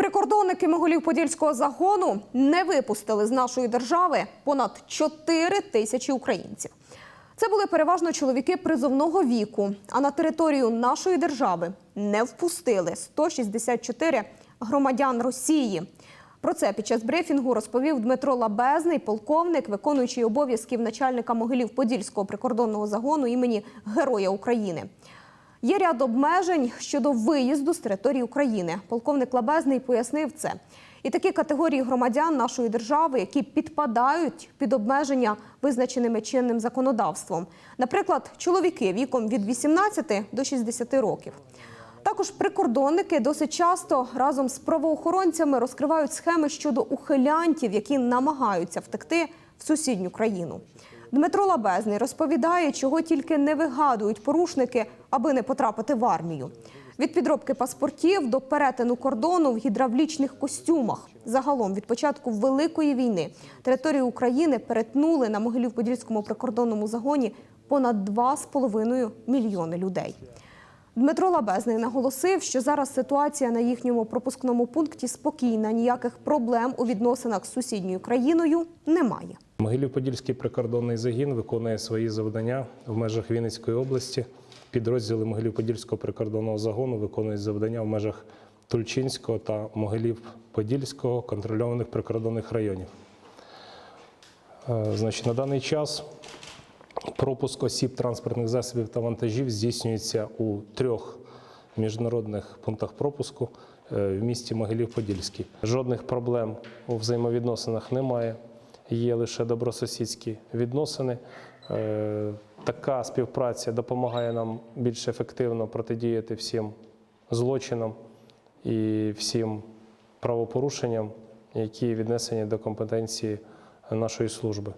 Прикордонники Могилів-Подільського загону не випустили з нашої держави понад 4 тисячі українців. Це були переважно чоловіки призовного віку. А на територію нашої держави не впустили 164 громадян Росії. Про це під час брифінгу розповів Дмитро Лабезний, полковник, виконуючий обов'язків начальника Могилів-Подільського прикордонного загону імені Героя України. Є ряд обмежень щодо виїзду з території України. Полковник Лабезний пояснив це. І такі категорії громадян нашої держави, які підпадають під обмеження, визначеними чинним законодавством. Наприклад, чоловіки віком від 18 до 60 років. Також прикордонники досить часто разом з правоохоронцями розкривають схеми щодо ухилянтів, які намагаються втекти в сусідню країну. Дмитро Лабезний розповідає, чого тільки не вигадують порушники, аби не потрапити в армію. Від підробки паспортів до перетину кордону в гідравлічних костюмах. Загалом від початку Великої війни територію України перетнули на Могилів-Подільському прикордонному загоні понад 2,5 мільйони людей. Дмитро Лабезний наголосив, що зараз ситуація на їхньому пропускному пункті спокійна, ніяких проблем у відносинах з сусідньою країною немає. Могилів-Подільський прикордонний загін виконує свої завдання в межах Вінницької області. Підрозділи Могилів-Подільського прикордонного загону виконують завдання в межах Тульчинського та Могилів-Подільського контрольованих прикордонних районів. Е, Значить, на даний час пропуск осіб транспортних засобів та вантажів здійснюється у трьох міжнародних пунктах пропуску е, в місті Могилів-Подільський. Жодних проблем у взаємовідносинах немає. Є лише добросусідські відносини. Е, Така співпраця допомагає нам більш ефективно протидіяти всім злочинам і всім правопорушенням, які віднесені до компетенції нашої служби.